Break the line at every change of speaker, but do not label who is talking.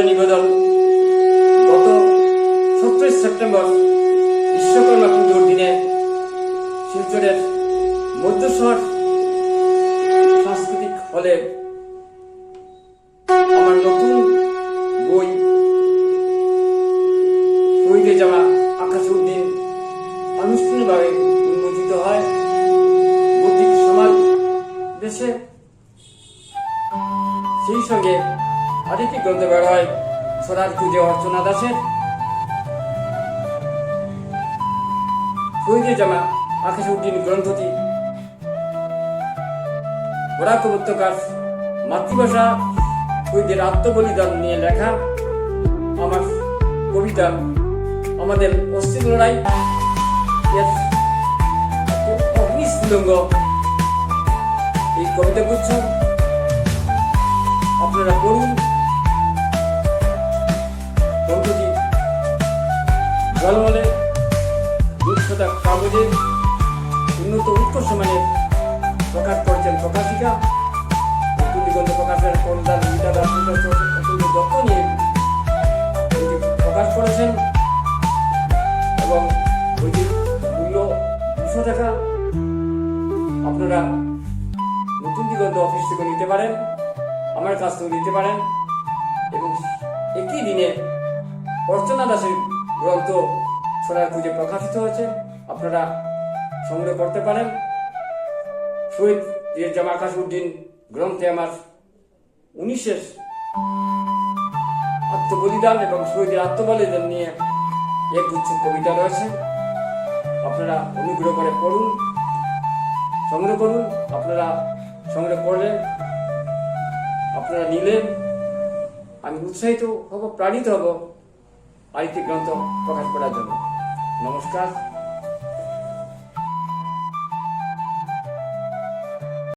সাদরে নিবেদন। গত সতেরোই সেপ্টেম্বর বিশ্বকর্মা পুজোর দিনে শিলচরের মধ্যশহর সাংস্কৃতিক হলে আমার নতুন বই শহীদে যাওয়া আকাশউদ্দিন আনুষ্ঠানিকভাবে উন্মোচিত হয়। বৌদ্ধিক সমাজ দেশে সেই সঙ্গে আরেকটি গ্রন্থ বের হয় ছড়ার খুঁজে অর্চনা দাসের। শহীদে জামা আকাশ উদ্দিন গ্রন্থটি। বরাক উপত্যকার মাতৃভাষা শহীদের আত্মবলিদান নিয়ে লেখা আমার কবিতা, আমাদের অস্থির লড়াই। অগ্নিস্ফুলঙ্গ এই কবিতা গুচ্ছ আপনারা পড়ুন। প্রকাশ করেছেন প্রকাশিকা। দিগন্ত প্রকাশের কলদার গীতাদার প্রকাশ অত্যন্ত যত্ন নিয়ে প্রকাশ করেছেন। এবং বইটির মূল্য দুশো টাকা আপনারা নতুন দিগন্ত অফিস থেকে নিতে পারেন, আমার কাছ থেকে নিতে পারেন। এবং একই দিনে অর্চনা দাসের গ্রন্থ ছড়ার খুঁজে প্রকাশিত হয়েছে। আপনারা সংগ্রহ করতে পারেন। শহীদ জামা আকাশউদ্দিন, গ্রন্থে আমার উনিশের আত্মবলিদান এবং শহীদের আত্মবলিদান নিয়ে এক গুচ্ছ কবিতা রয়েছে। আপনারা অনুগ্রহ করে পড়ুন, সংগ্রহ করুন, আপনারা সংগ্রহ করলেন, আপনারা নিলেন। আমি উৎসাহিত হব, প্রাণিত হব আরেকটি গ্রন্থ প্রকাশ করার জন্য। নমস্কার।